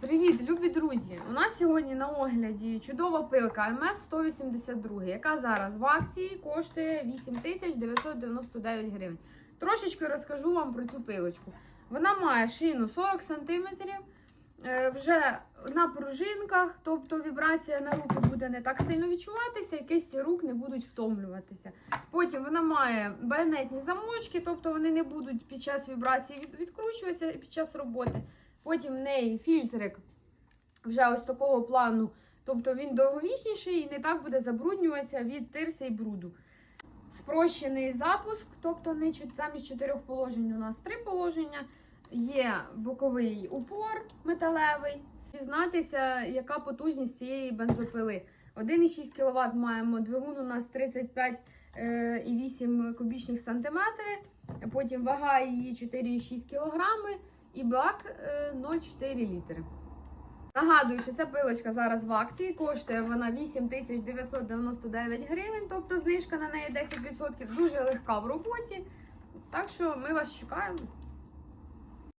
Привіт, любі друзі! У нас сьогодні на огляді чудова пилка МС 182, яка зараз в акції коштує 8999 гривень. Трошечки розкажу вам про цю пилочку. Вона має шину 40 см, е, вже на пружинках, тобто вібрація на руки буде не так сильно відчуватися, і кисті рук не будуть втомлюватися. Потім вона має байонетні замочки, тобто вони не будуть під час вібрації від- відкручуватися під час роботи. Потім в неї фільтрик вже ось такого плану, тобто він довговічніший і не так буде забруднюватися від тирси і бруду. Спрощений запуск, тобто не замість чотирьох положень у нас три положення. Є боковий упор металевий. Дізнатися, яка потужність цієї бензопили. 1,6 кВт маємо, двигун у нас 35,8 кубічних сантиметри. Потім вага її 4,6 кг і бак е, 0,4 літри. Нагадую, що ця пилочка зараз в акції, коштує вона 8999 гривень, тобто знижка на неї 10%, дуже легка в роботі. Так що ми вас чекаємо.